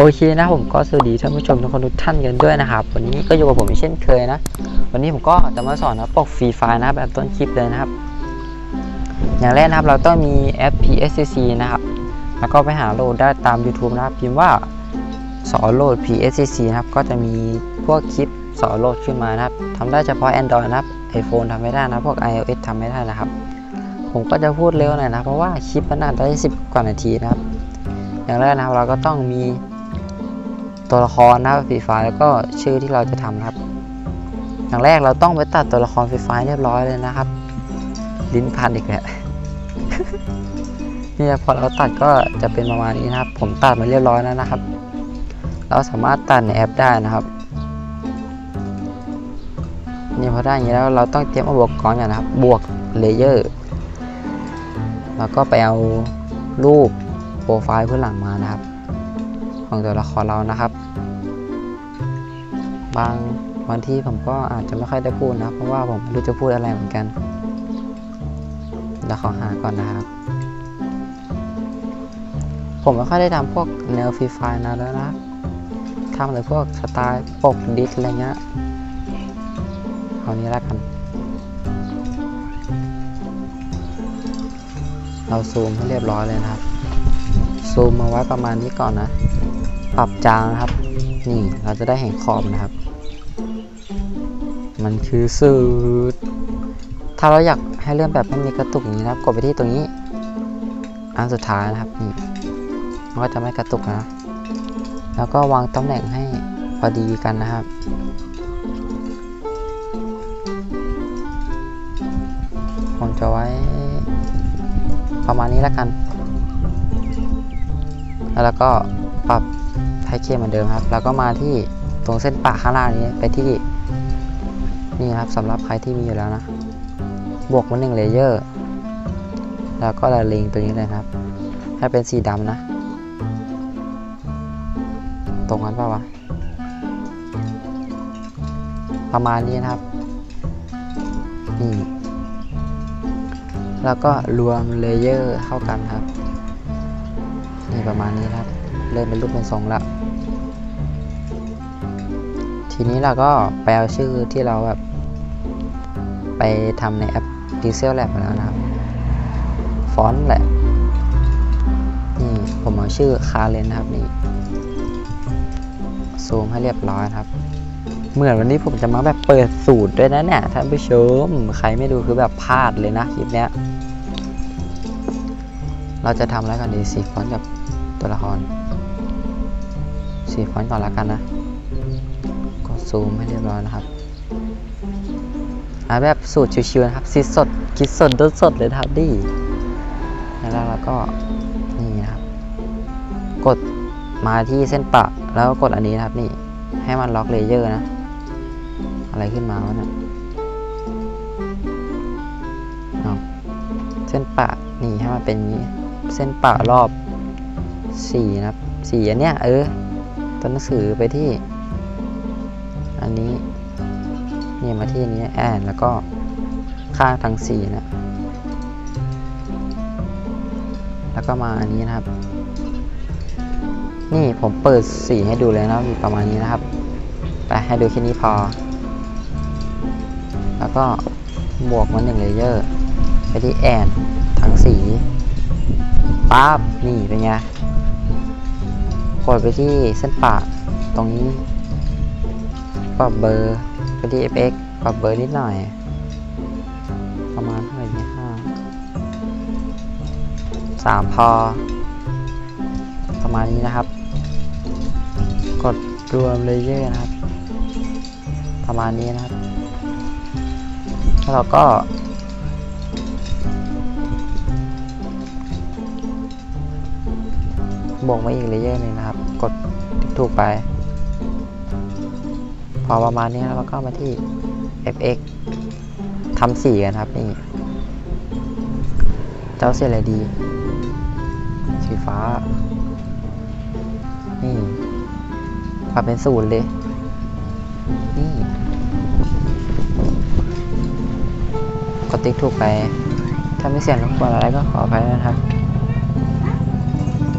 โอเคนะผมก็สวัสดีท่านผู้ชมทุกคนทุกท่านกันด้วยนะครับ วันนี้ก็อยู่กับผมเช่นเคยนะ วันนี้ผมก็จะมาสอนนะปกฟรีไฟล์นะแบบต้นคลิปเลยนะครับ อย่างแรกนะครับเราต้องมีแอป PSCC นะครับ แล้วก็ไปหาโหลดได้ตาม YouTube นะครับพิมพ์ว่าสอนโหลด PSCC นะครับก็จะมีพวกคลิปสอนโหลดขึ้นมานะครับทำได้เฉพาะ Android นะครับ iPhone ทำไม่ได้นะพวก iOS ทำไม่ได้นะครับ ผมก็จะพูดเร็วหน่อยนะเพราะว่าคลิปมันอาจจะได้10กว่านาทีนะครับ อย่างแรกนะครับเราก็ต้องมี ตัวละครนะครับฟรีไฟแล้วก็ชื่อที่เราจะทำนะครับ อย่างแรกเราต้องไปตัดตัวละครฟรีไฟเรียบร้อยเลยนะครับ ลิ้นพันอีกแล้วนี่พอเราตัดก็จะเป็นประมาณนี้นะครับ ผมตัดมาเรียบร้อยแล้วนะครับ เราสามารถตัดในแอปได้นะครับนี่พอได้อย่างนี้แล้วเราต้องเตรียมอุปกรณ์อย่างนะครับ บวกเลเยอร์แล้วก็ไปเอารูปโปรไฟล์เพื่อนหลังมานะครับ ของตัวละครเรานะครับ บางวันที่ผมก็อาจจะไม่ค่อยได้พูดนะ เพราะว่าผมไม่รู้จะพูดอะไรเหมือนกันเดี๋ยวขอหาก่อนนะครับ ผมไม่ค่อยได้ทำพวกแนวฟรีไฟนะแล้วนะทำแต่พวกสไตล์ปกดิสอะไรเงี้ยเอานี้แล้วกัน เราซูมให้เรียบร้อยเลยนะครับ ซูมมาไว้ประมาณนี้ก่อนนะ ปรับจางนะครับ นี่เราจะได้เห็นขอบนะครับ มันคือสูตรถ้าเราอยากให้เลื่อนแบบไม่มีกระตุกอย่างนี้นะครับกดไปที่ตรงนี้ อันสุดท้ายนะครับนี่มันก็จะไม่กระตุกนะ แล้วก็วางตำแหน่งให้พอดีกันนะครับผมจะไว้ประมาณนี้แล้วกัน แล้วก็ปรับ ให้เข้มเหมือนเดิมครับ แล้วก็มาที่ตรงเส้นปะข้างล่างนี้ไปที่นี่ครับสำหรับใครที่มีอยู่แล้วนะ บวกมาหนึ่งเลเยอร์ แล้วก็ละเลงตัวนี้เลยครับ ให้เป็นสีดำนะ ตรงนั้นป่าวะ ประมาณนี้นะครับ นี่ แล้วก็รวมเลเยอร์เข้ากันครับ นี่ประมาณนี้ครับ เริ่มเป็นรูปเป็นทรงแล้ว ทีนี้เราก็ไปเอาชื่อที่เราแบบไปทำในแอป Pixel Lab มาแล้วนะครับ ฟอนต์แหละ นี่ผมเอาชื่อคาเลนนะครับนี่ ซูมให้เรียบร้อยครับ เหมือนวันนี้ผมจะมาแบบเปิดสูตรด้วยนะเนี่ยท่านผู้ชม ใครไม่ดูคือแบบพลาดเลยนะคลิปเนี้ย เราจะทำแล้วกันดีสีฟอนต์กับตัวละครสีฟอนต์ก่อนล้วกันนะ ซูมให้เรียบร้อยนะครับอาแบบสูตรชิวๆนะครับคิดสดคิดสดดดสดเลยนะครับดิแล้วเราก็นี่นะครับ กดมาที่เส้นปะแล้วก็กดอันนี้นะครับนี่ให้มันล็อกเลเยอร์นะ อะไรขึ้นมาวะเนี่ยเอาเส้นปะนี่ให้มันเป็นนี้เส้นปะรอบสี่นะครับสี่อันเนี้ยเออตัวหนังสือไปที่ อันนี้นี่มาที่นี้แอนแล้วก็ข้าทั้งสี่นะ แล้วก็มาอันนี้นะครับ นี่ผมเปิดสีให้ดูเลยนะมีประมาณนี้นะครับ ไปให้ดูแค่นี้พอ แล้วก็บวกมาหนึ่งเลเยอร์ไปที่แอนทั้งสีปั๊บนี่เป็นไงกดไปที่เส้นปะตรงนี้ ปรับเบอร์ไปที่ fx ปรับเบอร์นิดหน่อย ประมาณเท่าไหร่นี่ห้าสามพอ ประมาณนี้นะครับ กดรวมเลเยอร์นะครับ ประมาณนี้นะครับแล้วเราก็บวกมาอีกเลเยอร์หนึงนะครับ กดถูกไป พอประมาณนี้แล้วเราก็มาที่ fx ทำสีกันครับนี่ เจ้าเสียอะไรดี สีฟ้า นี่ปรับเป็นศูนย์เลย นี่กดติ๊กถูกไป ถ้าไม่เสียงรบกวนอะไรก็ขออภัยนะครับ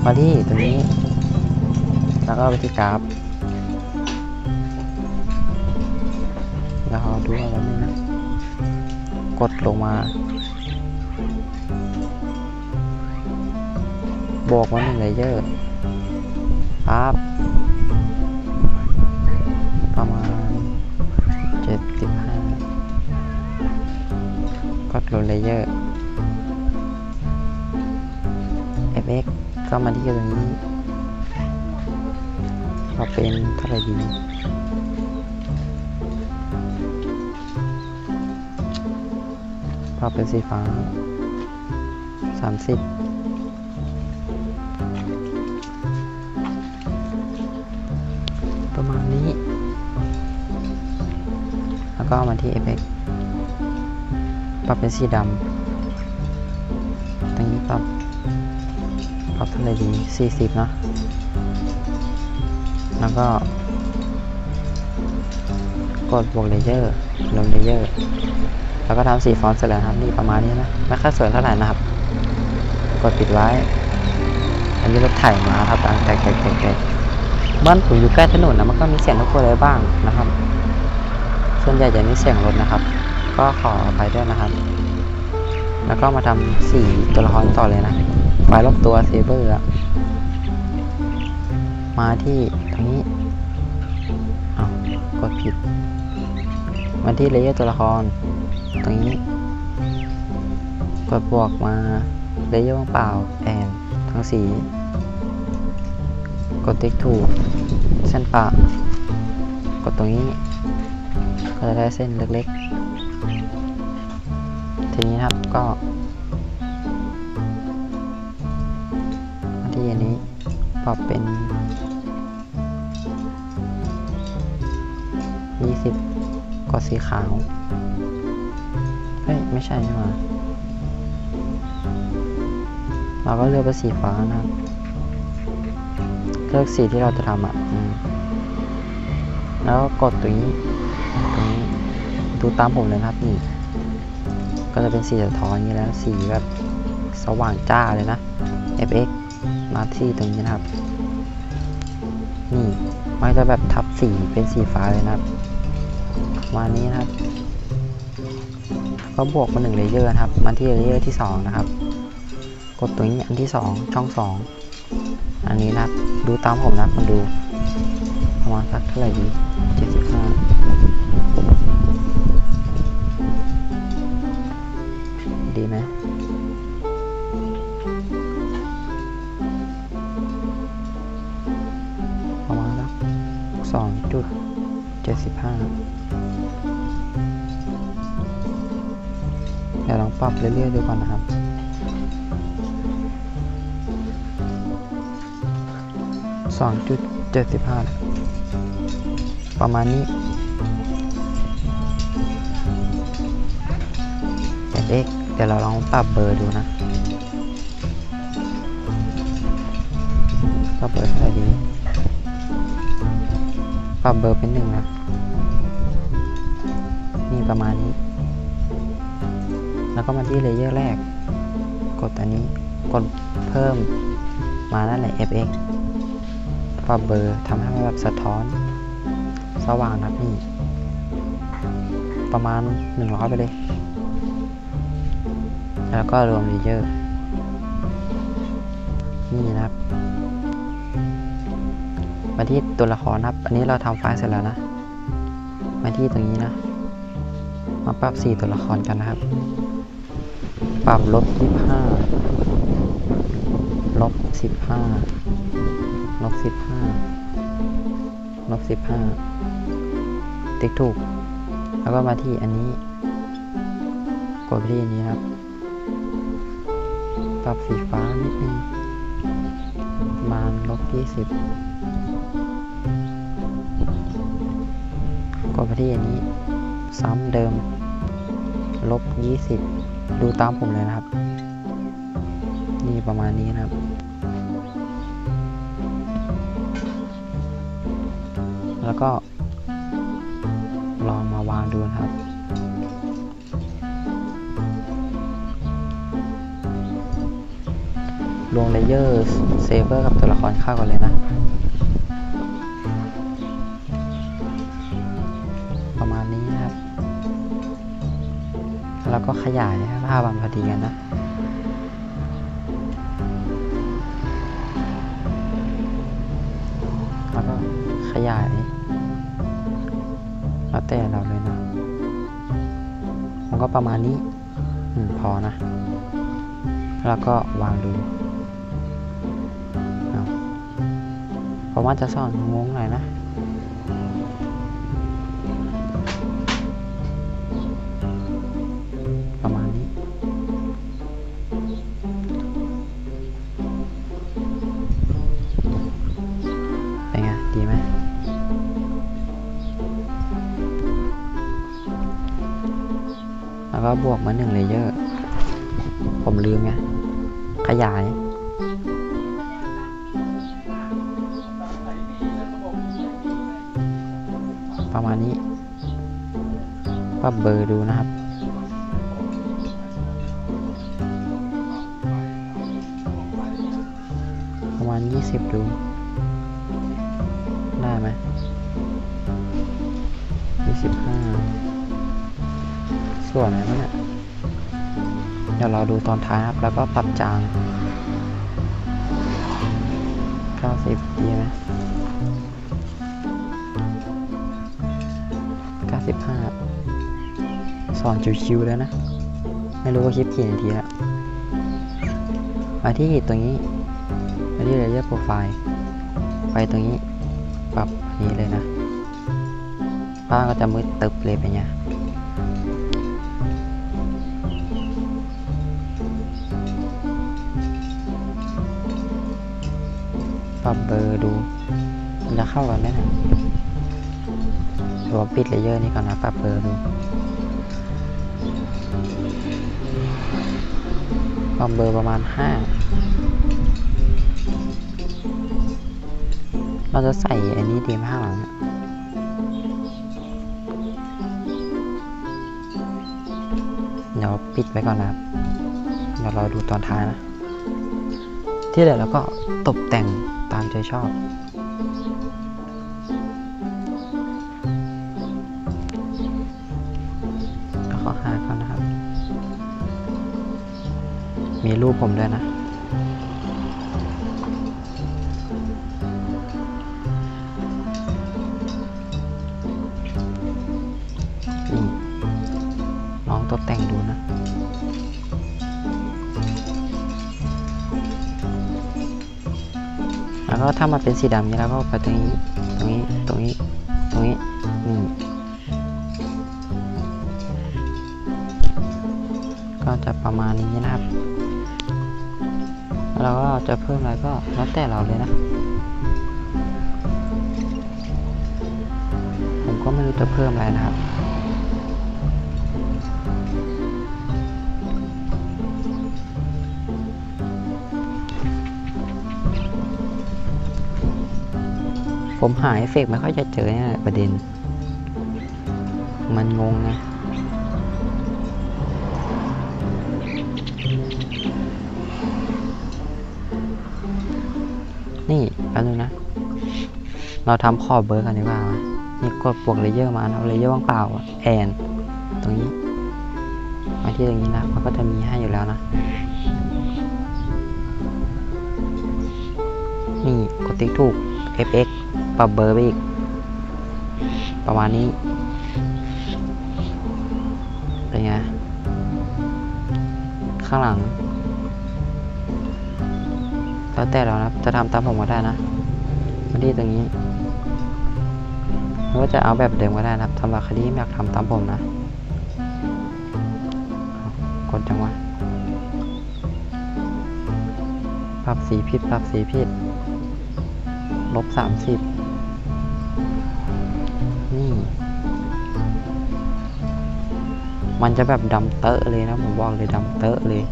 มาที่ตรงนี้ แล้วก็ไปที่กราฟ แล้วเราดูอะไรนี่นะกดลงมาบวกมาหนึ่งเลเยอร์ปั๊บประมาณเจ็ดสิบห้ากดลงเลเยอร์ fx ก็มาที่ตรงนี้ก็เป็นเท่าไหร่ดี พเป็นสีฟ้าสามสิบประมาณนี้ แล้วก็มาที่ Effect ปรับเป็นสีดำ ตรงนี้ปรับ ปรับเท่าไหร่ดี 40 นะ แล้วก็ กดบวกเลเยอร์ลงเลเยอร์ แล้วก็ทำสีฟอนต์เสร็จแล้วนะครับนี่ประมาณนี้นะไม่ค่อยสวยเท่าไหร่นะครับ กดปิดไว้ อันนี้รถไถมาครับดังแตกแตกแตกแตกบ้านผมอยู่ใกล้ถนนนะมันก็มีเสียงรบกวนอะไรบ้างนะครับ ส่วนใหญ่จะมีเสียงรถนะครับ ก็ขออภัยด้วยนะครับ แล้วก็มาทำสีตัวละครต่อเลยนะไฟรอบตัวเซเบอร์มาที่ตรงนี้อ้าวกดผิดมาที่เลเยอร์ตัวละคร ตรงนี้ กดบวกมาเลเยอร์ว่างเปล่าแอนทั้งสี กดติ๊กถูกเส้นปะกดตรงนี้ ก็จะได้เส้นเล็กๆ ทีนี้ครับก็ที่อันนี้ปรับเป็น 20 กดสีขาว ฮ้ย ไม่ใช่ใช่ไหมเราก็เลือกเป็นสีฟ้านะครับ เลือกสีที่เราจะทำอะอืมแล้วก็กดตรงนี้ตรงนี้ดูตามผมเลยครับนี่ ก็จะเป็นสีสะท้อนอย่างนี้แล้ว สีแบบสว่างจ้าเลยนะ fx มาที่ตรงนี้นะครับ นี่มันจะแบบทับสีเป็นสีฟ้าเลยนะครับ มานี้นะครับ ก็บวกมาหนึ่งเลเยอร์นะครับ มาที่เลเยอร์ที่ 2 นะครับ กดตัวนี้อันที่ 2 ช่อง 2 อันนี้นะครับ ดูตามผมนะมันดู ประมาณสักเท่าไหร่ดี75 ดีไหมประมาณสัก2.75 ปรับเรื่อยๆดูก่อนนะครับ สองจุดเจ็ดสิบห้าประมาณนี้ fx เดี๋ยวเราลองปรับเบอร์ดูนะปรับเบอร์เท่าไหร่ดี ปรับเบอร์เป็นหนึ่งนะ นี่ประมาณนี้ แล้วก็มาที่เลเยอร์แรก กดอันนี้ กดเพิ่มมานั่นแหละ fx ปรับเบอร์ทำให้มันแบบสะท้อน สว่างนะครับนี่ ประมาณ 100 ไปเลย แล้วก็รวมเลเยอร์ นี่นะครับ มาที่ตัวละครนะครับ อันนี้เราทำไฟล์เสร็จแล้วนะ มาที่ตรงนี้นะ มาปรับสีตัวละครกันนะครับ ปรับลบยี่ห้าลบสิบห้าลบสิบห้าลบสิบห้าติ๊กถูก แล้วก็มาที่อันนี้ กดไปที่อันนี้ครับ ปรับสีฟ้านิดนึงมาลบยี่สิบกดไปที่อันนี้ ซ้ำเดิม ลบยี่สิบ ดูตามผมเลยนะครับ นี่ประมาณนี้นะครับ แล้วก็ ลองมาวางดูนะครับลงเลเยอร์เซเวอร์กับตัวละครเข้ากันเลยนะ แล้วก็ขยายให้ภาพมันพอดีกันนะแล้วก็ขยายแล้วแต่เราเลยนะมันก็ประมาณนี้อพอนะ แล้วก็วางดูเอาผมว่าจะสอนงงหน่อยนะ ก็บวกมาหนึ่งเลเยอร์ ผมลืมไง ขยาย ประมาณนี้ปรับเบอร์ดูนะครับ ประมาณ 20 ดู ได้ไหม25 ส่วนไหนวะเนี่ยเดี๋ยวเราดูตอนท้ายครับ แล้วก็ปรับจาง 90 ดีไหม95 สอนชิวๆแล้วนะ ไม่รู้ว่าคลิปกี่นาทีแล้วมาที่ตรงนี้มาที่ Layer Profile ไปตรงนี้ ปรับนี้เลยนะ ป้าก็จะมืดตึบเลยเป็นไรับเบอร์ดู มันจะเข้ากันไหมนะเดี๋ยวมปิดเลเยอร์นี้ก่อนนะปรับเบอร์ดูปรับเบอร์ประมาณ 5 เราจะใส่อันนี้ดีไหมข้างหลังเนี่ยเดี๋ยวปิดไว้ก่อนนะครับ เดี๋ยวเราดูตอนท้ายนะ ที่เหลือเราก็ตกแต่ง ตามใจชอบ แล้วก็หาเขานะครับ มีรูปผมด้วยนะ ถ้ามันเป็นสีดำนี้แล้วก็ไปตรงนี้ ตรงนี้ ตรงนี้ ตรงนี้อืมก็จะประมาณนี้นะครับ แล้วก็จะเพิ่มอะไรก็แล้วแต่เราเลยนะ ผมก็ไม่รู้จะเพิ่มอะไรนะครับ ผมหาเอฟเฟกต์ไม่ค่อยจะเจอเนี่ยประเด็น มันงงไงนี่แป๊บนึงนะ เราทำขอบเบอร์กันดีกว่านะนี่กดบวกเลเยอร์มานะเลเยอร์ว่างเปล่าอะแอนตรงนี้มาที่ตรงนี้นะมันก็จะมีให้อยู่แล้วนะ นี่กดติ๊กถูก fx ปรับเบอร์ไปอีก ประมาณนี้เป็นไง ข้างหลัง แล้วแต่เรานะจะทำตามผมก็ได้นะมาที่ตรงนี้หรือว่าจะเอาแบบเดิมก็ได้นะครับสำหรับใครที่อยากทำตามผมนะ กดจังหวะปรับสีผิดปรับสีผิดลบสามสิบ มันจะแบบดำเตอะเลยนะผมบอกเลยดำเตอะเลย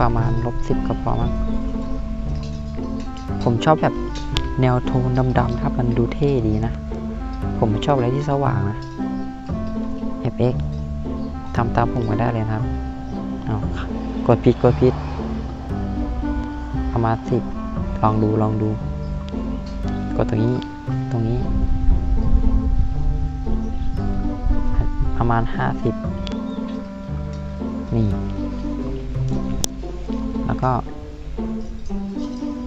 ประมาณลบสิบก็พอมั้งผมชอบแบบแนวโทนดำๆถ้ามันดูเท่ดีนะ ผมไม่ชอบอะไรที่สว่างนะ fx ทำตามผมก็ได้เลยนะครับเอากดผิดกดผิดประมาณสิบลองดูลองดู กดตรงนี้ตรงนี้ มาณห้าสิบนี่ แล้วก็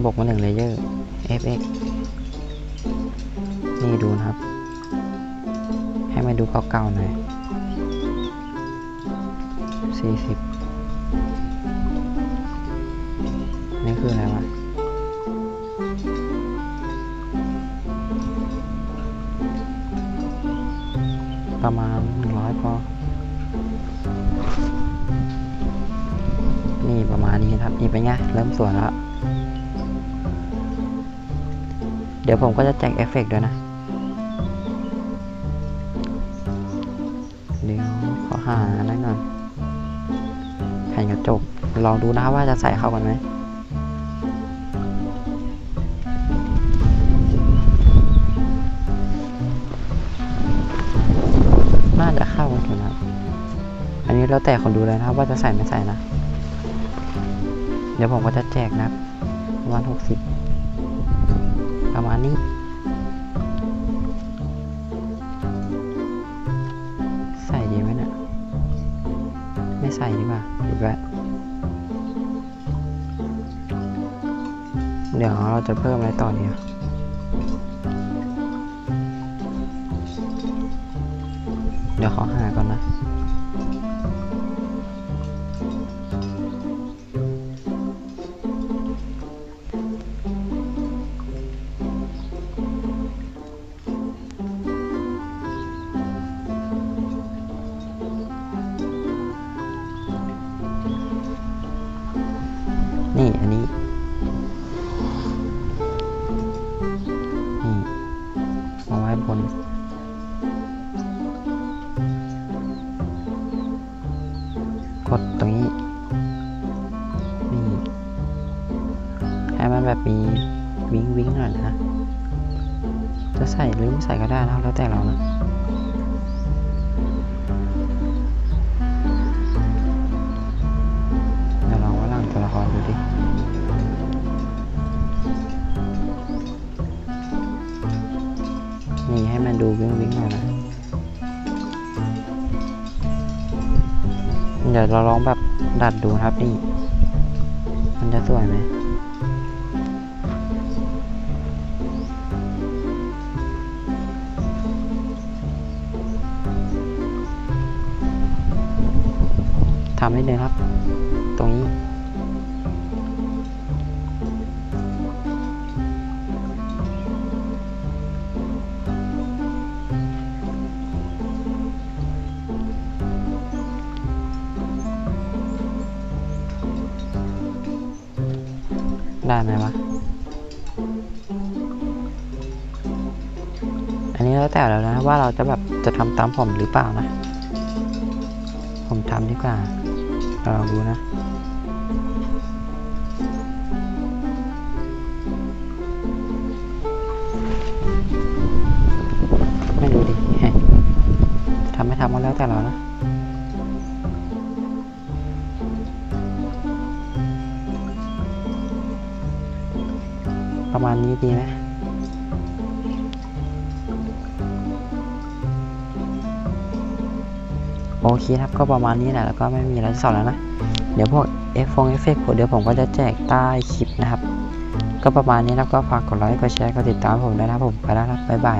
บวกมาหนึ่งเลเยอร์ fx นี่ดูนะครับ ให้มาดูเก่าๆหน่อยสี่สิบนี่คืออะไรวะประมาณ พอ นี่ประมาณนี้ครับนี่เป็นไง เริ่มสวยแล้ว เดี๋ยวผมก็จะแจกเอฟเฟกต์ด้วยนะเดี๋ยวขอหาได้ก่อนแผ่นกระจกลองดูนะว่าจะใส่เข้ากันไหม จะเข้ากันอยู่นะ อันนี้แล้วแต่คนดูเลยนะว่าจะใส่ไม่ใส่นะ เดี๋ยวผมก็จะแจกนะครับประมาณหกสิบประมาณนี้ใส่ดีไหมเนะี่ยไม่ใส่ดีกว่าหยุดไว้เดี๋ยวเราจะเพิ่มอะไรต่อดีอะ เดี๋ยวขอหาก่อนนะ จะใส่หรือไม่ใส่ก็ได้นะครับแล้วแต่เรานะเดี๋ยวลองว่าหลังตัวละครดูดินี่ให้มันดูวิ่งวิ่งหน่อยนะเดี๋ยวเราลองแบบดัดดูครับนี่มันจะสวยไหม ทำนิดนึงครับ ตรงนี้ ได้ไหมวะ อันนี้แล้วแต่แล้วนะว่าเราจะแบบจะทำตามผมหรือเปล่านะ ผมทำดีกว่าเรา ลองดูนะไม่รู้ดิทำไม่ทำก็แล้วแต่เรานะประมาณนี้ดีไหม โอเคครับก็ประมาณนี้แหละแล้วก็ไม่มีอะไรสอนแล้วนะ เดี๋ยวพวกเอฟฟงเอฟเฟกต์เดี๋ยวผมก็จะแจกใต้คลิปนะครับ ก็ประมาณนี้แล้วก็ฝากกดไลค์กดแชร์กดติดตามผมด้วยนะครับผมไปแล้วครับบ๊ายบาย